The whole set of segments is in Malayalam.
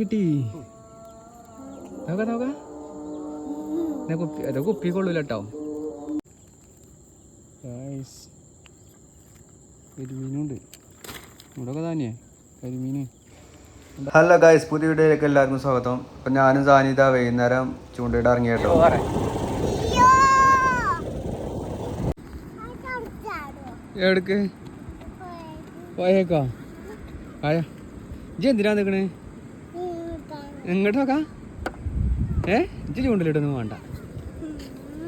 കിട്ടി. നോക്ക നോക്ക. ഞാൻ കുപ്പി അത് കുപ്പി കൊള്ളൂല കേട്ടോ കരിമീനുണ്ട് ഇവിടെ തന്നെ കരിമീൻ ഹലോ ഗായ്സ് പുതിയ വീഡിയോയിലേക്ക് എല്ലാവർക്കും സ്വാഗതം. അപ്പം ഞാനും സാനിത വൈകുന്നേരം ചൂണ്ടയിട്ട് ഇറങ്ങി കേട്ടോ എവിടേക്ക്? പോയേക്കോ. ആയ. ഇജ്ജ് എന്തിനാ നിൽക്കണേ എങ്ങോട്ട് നോക്കാം. ഏ? ഇജ്ജ് ചൂണ്ടിലിട്ടൊന്നും വേണ്ട.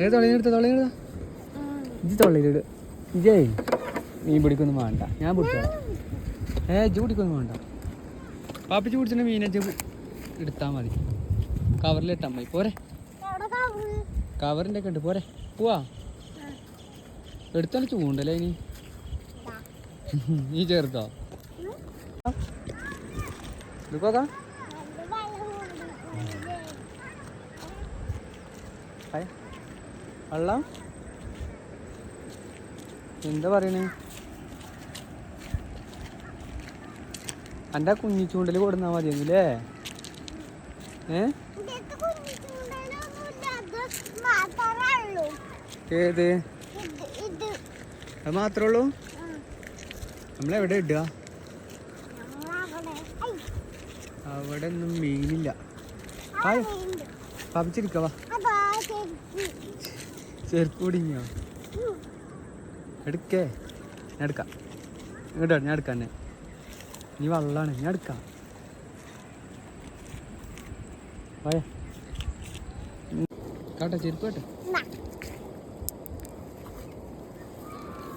ഏ തൊള്ളിനെടുത്ത തൊള്ളിനെടുത്ത ഇജ്ജ് തൊള്ളിയിലിട് ഇജേ മീൻ പിടിക്കൊന്നും വേണ്ട. ഞാൻ പിടിച്ചോളാം ഏ ഇജ്ജ് പിടിക്കൊന്നും വേണ്ട. പാപ്പിച്ച് പിടിച്ചിട്ട് മീനെ എടുത്താൽ മതി. കവറിലിട്ടാൽ മതി. പോരെ. കവറിന്റെ ഒക്കെ ഉണ്ട്. പോരെ. പോവാ. എടുത്തോണ്ട് ചൂണ്ടല്ലേ ഇനി. നീ ചേർത്തോ? എടുക്കോക്കാ ഹായ്. വെള്ളം? എന്താ പറയണേ? എന്റെ കുഞ്ഞി ചൂണ്ടൽ കൊടുന്നാ മതിയെങ്കിലേ? ഏ? ഏത്? അത് മാത്രമേ ഉള്ളൂ നമ്മളെവിടെ ഇടുക? അവിടെ ഒന്നും മീനില്ല. ഹായ്. പപ്പിച്ചിരിക്കവാ ചെരുപ്പ് കുടിങ്ങിയോ? എടുക്കേ. ഞാൻ എടുക്കാം. ഇങ്ങോട്ടോ ഞാൻ എടുക്കാം നീ വള്ളാണ് ഞാൻ എടുക്കാം. പോയ കാട്ടെ ചെരുപ്പ് കേട്ടെ.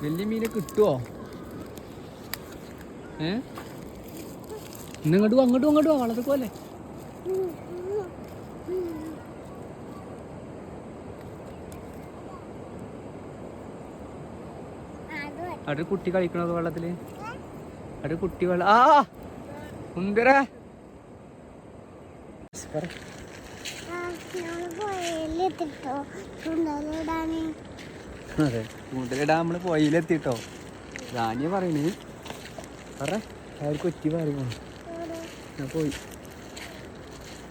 വലിയ മീനെ കിട്ടുമോ ഏ? ഇന്ന് ഇങ്ങോട്ട് അങ്ങോട്ടും അങ്ങോട്ട് പോ, അങ്ങോട്ട് പോ വളർത്തി പോലെ അവിടെ കുട്ടി കളിക്കണത് വെള്ളത്തിൽ? അവിടെ കുട്ടി വെള്ളം ആ! ഉണ്ടര അതെ കൂടുതലിടാൻ നമ്മൾ പോയിലെത്തിട്ടോ. ധാന്യ പറയണേ. പറ അവർക്ക് കൊച്ചി പറയുമോ ഞാൻ പോയി.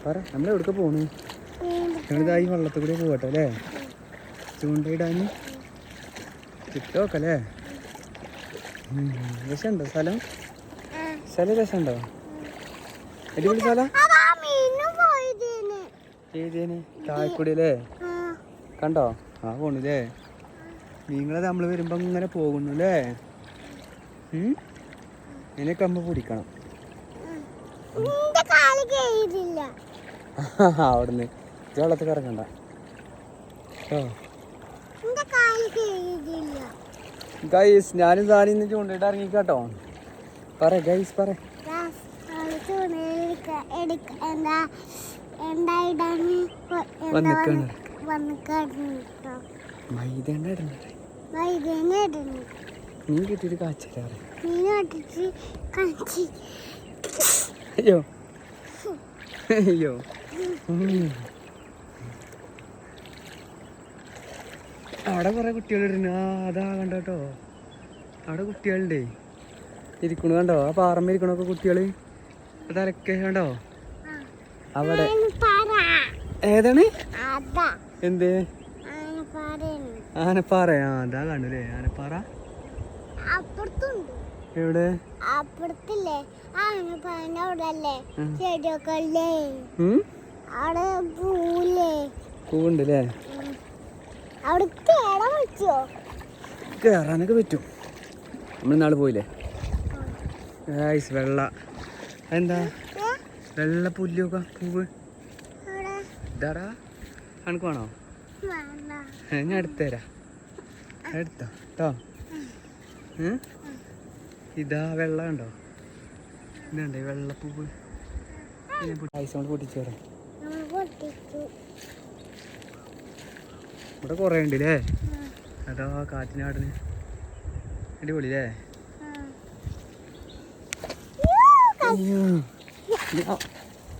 പറ നമ്മൾ എവിടേക്ക് പോണു? ഞങ്ങളിതാ ഈ വള്ളത്തിൽ കൂടെ പോകട്ടെ അല്ലേ ചൂണ്ടയിടാൻ കിട്ടോക്കല്ലേ രസമുണ്ടോ സ്ഥലം? സ്ഥലം രസമുണ്ടോ? അടിപൊളി സ്ഥലം? ചെയ്തേന്. താഴെക്കൂടി അല്ലേ കണ്ടോ? ആ പോണില്ലേ? നിങ്ങളെ നമ്മൾ വരുമ്പോ ഇങ്ങനെ പോകുന്നു അല്ലേ ഇതിനൊക്കെ അമ്മ പിടിക്കണം. അവിടുന്ന്. വെള്ളത്തിൽ ഇറങ്ങണ്ട. ഓ ഗൈസ് ഞാനും സാധനം ഇന്ന് ചൂണ്ടിട്ട് ഇറങ്ങിക്കാട്ടോ. പറ ഗൈസ് പറ മീൻ കിട്ടിട്ട് കാച്ചില്ലാറ് അയ്യോ. അയ്യോ. അവിടെ കുറേ കുട്ടികളുണ്ട്. ആ അതാ കണ്ടോ കേട്ടോ അവിടെ കുട്ടികളുണ്ടേ. ഇരിക്കണു കണ്ടോ? ആ പാറമ്മ ഇരിക്കണൊക്കെ കുട്ടികൾ. തലക്കെ കണ്ടോ? അവിടെ. ഏതാണ്? എന്ത്? ആനപ്പാറ. ആ അതാ കണ്ടല്ലേ ആനപ്പാറ. എവിടെ? അപ്പുറത്തില്ലേ ആനപ്പാറ അവിടെ അല്ലേ ചെടിയൊക്കെ അല്ലേ? അവിടെ പൂല്ലേ പൂവുണ്ട് അല്ലേ അവിടെ കേടാൻ പറ്റുമോ കയറാനൊക്കെ പറ്റും. നമ്മൾ ഇന്നാൾ പോയില്ലേ? ഗൈസ് വെള്ള. എന്താ വെള്ള പുല്ലൊക്കെ പൂവ്. ഇതാടാ. കണക്ക് വേണോ? ഞാൻ എടുത്തുതരാം എടുത്തോ? കേട്ടോ? ഇതാ വെള്ള ഉണ്ടോ ഇതുണ്ട് വെള്ളപ്പൂവ് ഐസ് കൊണ്ട് പൊട്ടിച്ചു തരാം നമ്മൾ പൊട്ടിച്ചു. ഇവിടെ കുറേ ഉണ്ട് അല്ലേ അതാ കാറ്റിനാടിന് അടിപൊളി അല്ലേ. ഞാൻ-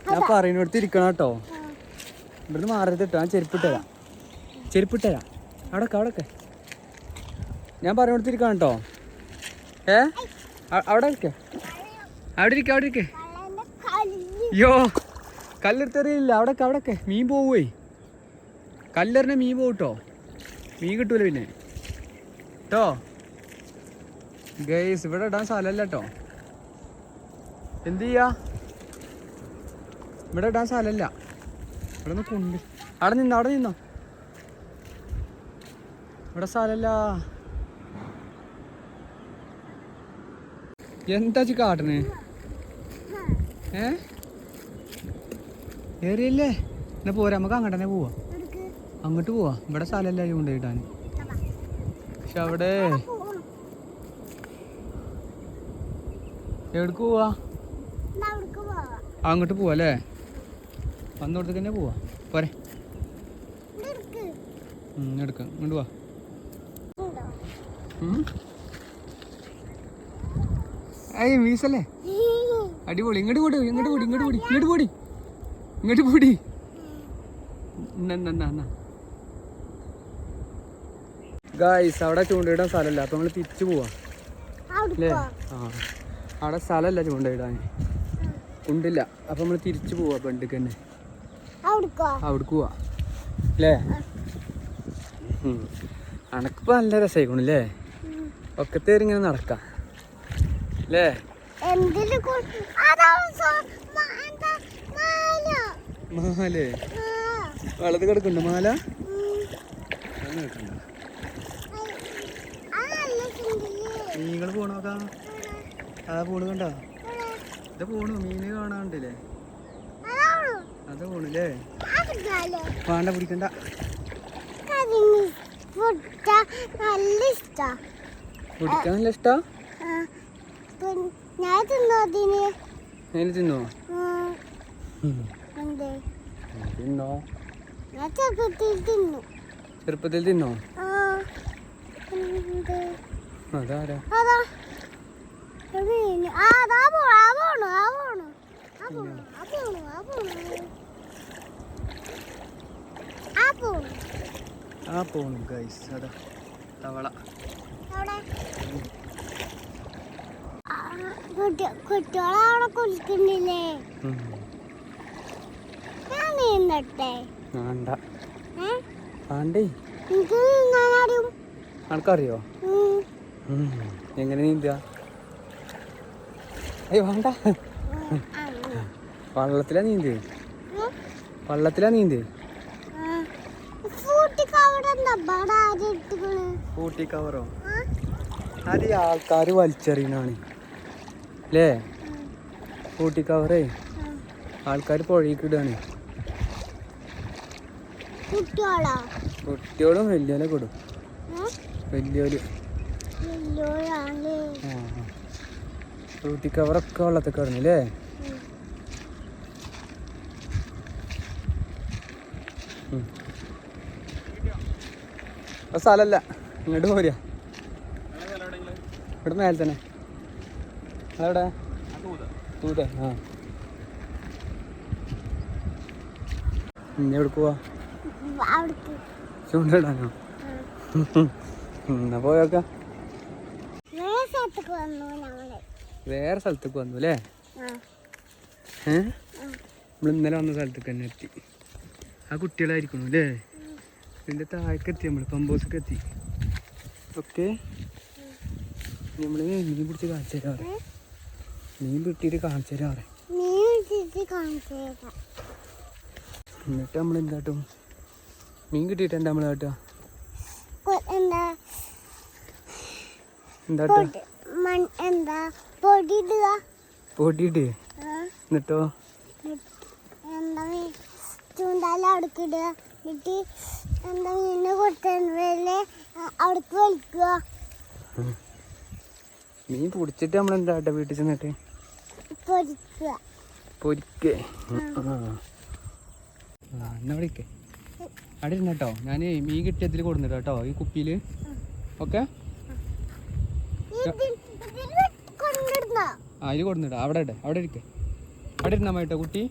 പറയുന്ന പറയുന്നിടത്ത് ഇരിക്കണം കേട്ടോ. ഇവിടുന്ന് മാറരുത് കേട്ടോ ഞാൻ ചെരുപ്പിട്ടരാ ചെരുപ്പിട്ടരാ അവിടെ അവിടെ ഞാൻ പറയുന്നിടത്ത് ഇരിക്കണം കേട്ടോ. ഏ? അവിടെ ഇരിക്കേ അവിടെ ഇരിക്ക അവിടെ ഇരിക്കേ. അയ്യോ കല്ലെടുത്തെറിയില്ല അവിടൊക്കെ അവിടൊക്കെ മീൻ പോവേ കല്ലെറിഞ്ഞ മീൻ പോട്ടോ മീൻ കിട്ടൂല പിന്നെ. കേട്ടോ ഗൈസ് ഇവിടെ ഇടാൻ സ്ഥലമല്ല കേട്ടോ എന്ത് ചെയ്യാ ഇവിടെ ഇടാൻ സ്ഥലമല്ല. ഇവിടെ നിന്ന് കൊണ്ട്. അവിടെ നിന്നോ അവിടെ നിന്നോ. ഇവിടെ സ്ഥലമല്ല. എന്താ ചി കാട്ടണേ? ഏ? ഏറിയല്ലേ എന്നാ പോരാ നമുക്ക് അങ്ങോട്ട് തന്നെ പോവാ. അങ്ങോട്ട് പോവാ. ഇവിടെ സ്ഥലമല്ല കൊണ്ടുപോയിട്ടാണ് പക്ഷെ അവിടെ എവിടേക്ക് പോവാ? എന്നാ അങ്ങോട്ട് പോവാ അല്ലേ? വന്നോടത്തേക്ക് തന്നെ പോവാ. പോരെ. എടുക്ക്. ഇങ്ങോട്ട് ഉണ്ടോ മീസല്ലേ? അടിപൊളി. ഇങ്ങോട്ട് പോടി ഇങ്ങോട്ട് പോടി ഇങ്ങോട്ട് പോടി ഇങ്ങോട്ട് പോടി. ഇങ്ങോട്ട് പോടി. ഗായ്സ് അവിടെ ചൂണ്ടയിടാൻ സ്ഥലമല്ല. അപ്പൊ നമ്മൾ തിരിച്ചു പോവാ. അല്ലേ അവിടേക്കോ ആ. അവിടെ സ്ഥലമല്ല ചൂണ്ടയിടാൻ. ഉണ്ടില്ല. അപ്പൊ നമ്മൾ തിരിച്ചു പോവാ ബണ്ടിക്ക് തന്നെ അവിടെ അവിടേക്ക് പോവാ. അല്ലേ ഉം. അനക്കിപ്പോ നല്ല രസമായിക്കോണു അല്ലേ ഒക്കത്തേരി ഇങ്ങനെ നടക്കാം. അല്ലേ മാല. ആ, കിടക്കുന്നുണ്ട് മാല. അതൊന്നും കിടക്കണ്ട. അത് അത് നല്ല സുന്ദരിയേ. മീനുകൾ പോണോക്കാ ആ പോണ് കണ്ട. ഇത് പോണു. മീന് കാണാണ്ടില്ലേ? അത് പോണില്ലേ? വേണ്ട പിടിക്കണ്ട. പിടിക്കാൻ നല്ല ഇഷ്ടാ? ഞാൻ തിന്നോ? അതിന് തിന്നോ തിന്നോ. ചെറുപ്പത്തിൽ തിന്നു? ചെറുപ്പത്തിൽ അതാരാ. ആ, പോണു, ഗൈസ് അതാ. തവള. കുട്ടികളവിടെ കുളിക്കുന്നില്ലേ. ഞാൻ നീന്തട്ടെ വേണ്ട. വേണ്ടേ? എങ്ങനെ നീന്തുക? ഏയ് വേണ്ട. വള്ളത്തിലാ നീന്ത് വള്ളത്തിലാ നീന്ത് ഊട്ടി കവറോ അത് ഈ ആൾക്കാർ വലിച്ചെറിയണാണ്. അല്ലേ ഊട്ടി കവറേ. ആൾക്കാർ പുഴയിക്കിടാണ്. കുട്ടികളും? വലിയ കുട്ടികളും വലിയൊരു ഏ വലിയോൽ വലിയോരാൾ ആ ഊട്ടി കവറൊക്കെ വെള്ളത്തിൽ കിടന്നു അല്ലേ ഉം. അത് സ്ഥലമല്ല ഇങ്ങോട്ട് പോരുക ഇവിടെ മേലെ തന്നെ. അതെവിടെ? തൂത ആ. എവിടെ പോവാ? ചൂണ്ടിടാനോ എന്നാ പോയേക്കാം. വേറെ സ്ഥലത്തേക്ക് വന്നു അല്ലേ? ആ. നമ്മൾ ഇന്നലെ വന്ന സ്ഥലത്തേക്ക് തന്നെ എത്തി. ആ കുട്ടികളായിരിക്കണു അല്ലേ? ഇതിന്റെ താഴേക്ക് എത്തി നമ്മൾ പമ്പോസൊക്കെ എത്തി. ഓക്കെ നമ്മൾ മീൻ പിടിച്ച് കാണിച്ചു തരാം ഏ? മീൻ പിടിച്ചിട്ട് കാണിച്ചു തരാം അവിടെ. നീ ചേച്ചി കാണിച്ചു തരാം. എന്നിട്ട് നമ്മൾ എന്താട്ടും മീൻ കിട്ടിയിട്ട് എന്താ നമ്മൾ കാട്ടുക? എന്താ? മൺ എന്താ പൊടി ഇടുക പൊടിയിട്ട് എന്നിട്ടോ? എന്താ ചൂണ്ടാല എന്നിട്ട് എന്താ മീനിനെ കൊടുത്തല്ലേ അവിടേക്ക് വലിക്കുക. മീൻ പൊടിച്ചിട്ട് നമ്മൾ എന്താ വീട്ടിൽ ചെന്നിട്ട്? പൊരിക്കുക. പൊരിക്കേ. ആ. എന്നാ വിളിക്കേ. അവിടെ ഇരുന്ന് കേട്ടോ. ഞാൻ മീൻ കിട്ടിയതിൽ കൊടുന്നിട്ടോ കേട്ടോ. ഈ കുപ്പിയിൽ ഓക്കെ? അതിൽ കൊടുന്നിട്ട അവിടെ ഇട്ടെ അവിടെ ഇരിക്കെ. അവിടെ ഇരുന്നാ മേട്ടോ കേട്ടോ കുട്ടി.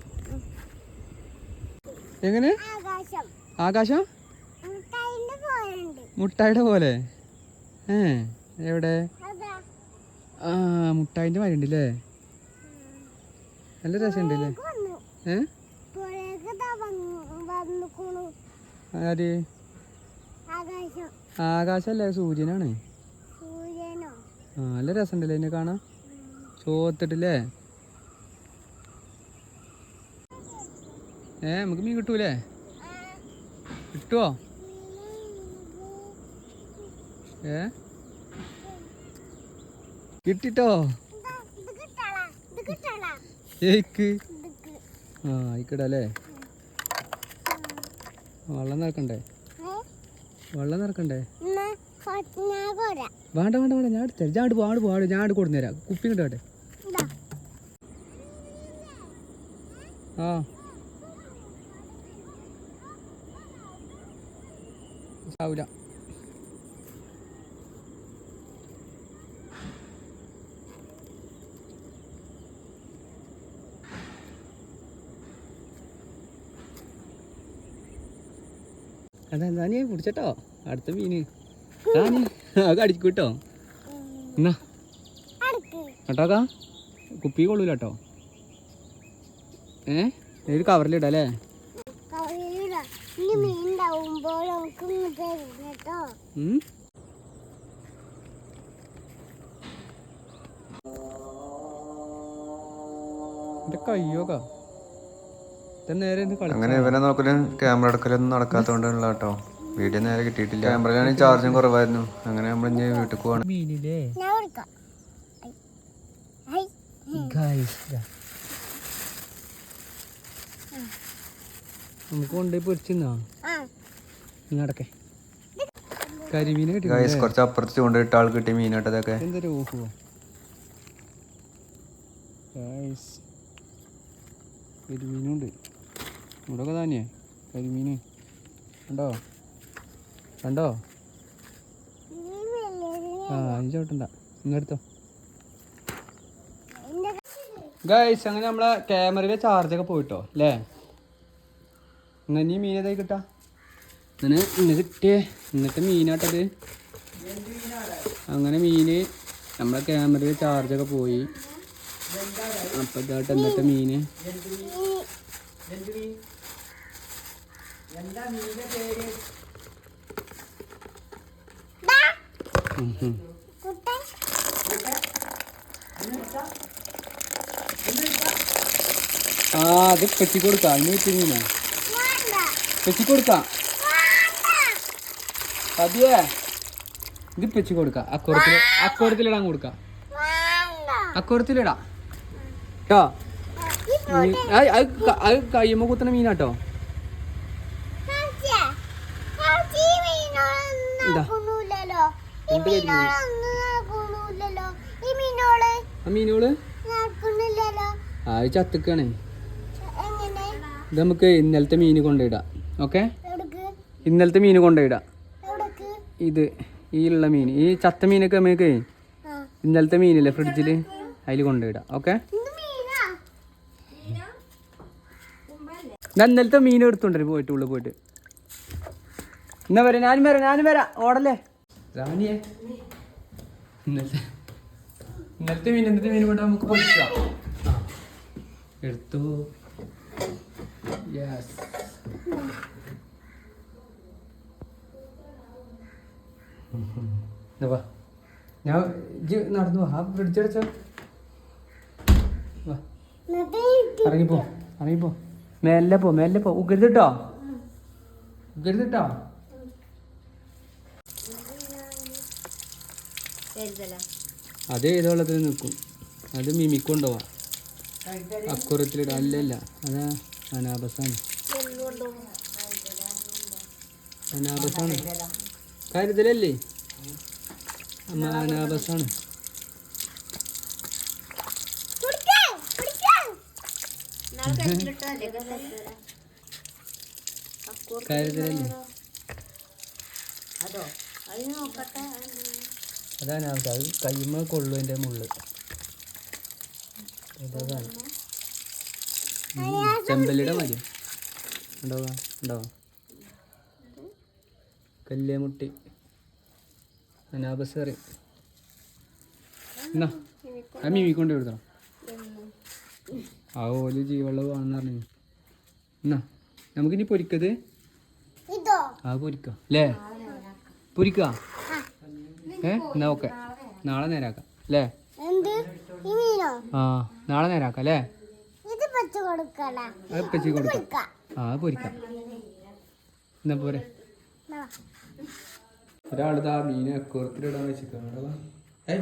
എങ്ങനെ? ആകാശം. മുട്ടായിന്റെ മുട്ടായിയുടെ പോലെ. ഏ എവിടെ? ആ മുട്ടായിന്റെ മരി ഉണ്ടല്ലേ നല്ല രസമുണ്ടല്ലേ ഏ? ആര്? ആകാശം. ആകാശല്ലേ? സൂര്യനാണ്. സൂര്യനോ? ആ നല്ല രസമുണ്ടല്ലേ എന്നെ കാണാൻ? ചോത്തിട്ടില്ലേ? ഏ നമുക്ക് മീൻ കിട്ടൂലേ? കിട്ടുവോ? ഏ? കിട്ടിട്ടോ? ഏക്ക്? ആ ആയിക്കടല്ലേ? വെള്ളം നിറക്കണ്ടേ? വെള്ളം നിറക്കണ്ടേ? വേണ്ട വേണ്ട വേണ്ട. ഞാൻ എടുത്തരാം. ഞാൻ പാട് പാട് ഞാൻ ആട് കൊടുന്നേരാം. കുപ്പി കിട്ടട്ടെ ഇതാ ആ. ചാവൂല അതാ നീ പിടിച്ചട്ടോ അടുത്ത മീന്. താനി അത് അടിച്ചു കിട്ടോ. എന്നാ. കേട്ടോ കേട്ടോക്കാ കുപ്പി കൊള്ളൂല കേട്ടോ. ഏ? ഒരു കവറിലിടാം. അല്ലേ. അങ്ങനെ ഇവനെ നോക്കലും ക്യാമറ എടുക്കലൊന്നും നടക്കാത്തോണ്ടുള്ള കേട്ടോ. വീഡിയോ നേരെ കിട്ടിയിട്ടില്ല. ക്യാമറയിലാണെങ്കിൽ ചാർജും കുറവായിരുന്നു. അങ്ങനെ നമ്മൾ ഇനി വീട്ടിൽ പോവാണ്. മീനില്ലേ ഞാൻ വിളിക്കാം ഐ ഐ ഗായ്സ് നമുക്ക് കൊണ്ടുപോയി പൊരിച്ചിന്നാ? നടക്കേ. കരിമീനെ കിട്ടി കുറച്ച് അപ്പുറത്ത് കൊണ്ടുപോയിട്ട് ആൾ കിട്ടി മീനാട്ടതൊക്കെ എന്തൊരു ഊഹുവോ? ഗായ്സ് കരിമീനുണ്ട്. ഇവിടെ തന്നെ കരിമീന്. കണ്ടോ? കണ്ടോ? ആ അഞ്ച് ചോട്ടണ്ട ഇങ്ങെടുത്തോ ഗൈസ് അങ്ങനെ നമ്മളെ ക്യാമറയിലെ ചാർജൊക്കെ പോയിട്ടോ അല്ലേ? ഇന്ന് ഇനി മീൻ ഏതായി കിട്ടാ? അങ്ങനെ ഇന്ന് കിട്ടിയേ. ഇന്നത്തെ മീനാട്ടത് അങ്ങനെ മീന് നമ്മളെ ക്യാമറയിൽ ചാർജൊക്കെ പോയി. അപ്പൊ ഇതായിട്ട് ഇന്നത്തെ മീന് ആ അത് കെട്ടിക്കൊടുക്കാം കൊടുക്കാം. അതിന് പറ്റി മീനാ പെറ്റി കൊടുക്കാം പതിയേ. ഇത് പെറ്റി കൊടുക്കാം. അക്കൂറത്തിൽ അക്കൂറത്തിലിടാൻ കൊടുക്കാം അക്കൂറത്തിലിടാ കേട്ടോ അത് കയ്യുമ്പോ കുത്തുന്ന മീനാട്ടോ. മീനോൾ? ആ ചത്തുക്കാണേ. ഇത് നമുക്ക് ഇന്നലത്തെ മീൻ കൊണ്ടുപോയിടാം ഓക്കെ? ഇന്നലത്തെ മീൻ കൊണ്ടുപോയിടാം? ഇത് ഈ ഉള്ള മീൻ. ഈ ചത്ത മീനൊക്കെ നമുക്ക്. ഇന്നലത്തെ മീനില്ലേ ഫ്രിഡ്ജിൽ അതിൽ കൊണ്ടുപോയിടാം. ഓക്കെ? ഞാൻ ഇന്നലത്തെ മീൻ എടുത്തുണ്ട് പോയിട്ട് ഉള്ളു പോയിട്ട്. എന്നാ വരാം. ഞാനും വരാം. ഞാനും വരാം. ഓടല്ലേ? റാണിയെ ഇന്നലത്തെ ഇന്നലത്തെ മീൻ ഇന്നത്തെ മീൻ കൊണ്ട് നമുക്ക് പൊളിക്കാം. എടുത്തു. യെസ് വാ. ഞാൻ ഇജ്ജ് നടന്നു ആ ഫ്രിഡ്ജ് അടച്ചോ. വാ. ഇറങ്ങിപ്പോ ഇറങ്ങിപ്പോ. മെല്ലെ പോ മെല്ലെ പോ. ഉകരുത് കേട്ടോ ഉകരുത് കേട്ടോ അത് ഏത് വെള്ളത്തിൽ നിൽക്കും. അത് മിമിക്കൊണ്ടുപോവാ അക്കുറത്തിലിടാം അല്ലല്ല. അല്ല അതാ അനാബസാണ് അനാബസാണ് കാര്യത്തിലല്ലേ? അമ്മ അനാബസാണ് അതാണ് ആവശ്യം അത് കയ്യുമ്മ കൊള്ളു മുള്ളു. മുള്ള് അതാണ് ചെമ്പല്ലിയുടെ മതി ഉണ്ടാവുക ഉണ്ടാവുക കല്ലേമുട്ടി. അനാബസറി. എന്നാ? ആ മിമി കൊണ്ട് കൊടുത്തോ ആ ഓൽ ജീവെള്ളം വേണമെന്ന് പറഞ്ഞു എന്നാ? നമുക്കിനി പൊരിക്കത്? ആ പൊരിക്ക. അല്ലേ പൊരിക്ക? ഏ? എന്നാ ഓക്കെ. നാളെ നേരാക്കാം. അല്ലേ ആ നാളെ നേരാക്കാം അല്ലേ അത് പച്ചി കൊടുക്കാം. ആ പൊരിക്കാം. എന്നാ പോരെ. ഒരാളിതാ മീനെ അക്കോറത്തിലിടാൻ വെച്ചിരിക്കണം ഏയ്.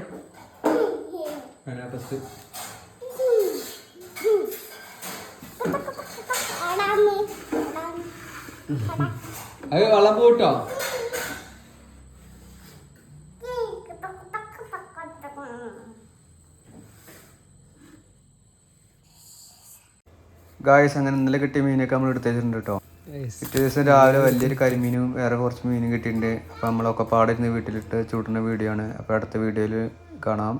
അത് വള്ളം പോട്ടോ ഗായസ്. അങ്ങനെ ഇന്നലെ കിട്ടിയ മീനൊക്കെ നമ്മൾ എടുത്തേച്ചിട്ടുണ്ട് കേട്ടോ പിറ്റേ ദിവസം രാവിലെ വലിയൊരു കരിമീനും വേറെ കുറച്ച് മീനും കിട്ടിയിട്ടുണ്ട്. അപ്പോൾ നമ്മളൊക്കെ പാടിരുന്ന് വീട്ടിലിട്ട് ചൂടുന്ന വീഡിയോ ആണ്. അപ്പോൾ അടുത്ത വീഡിയോയിൽ കാണാം.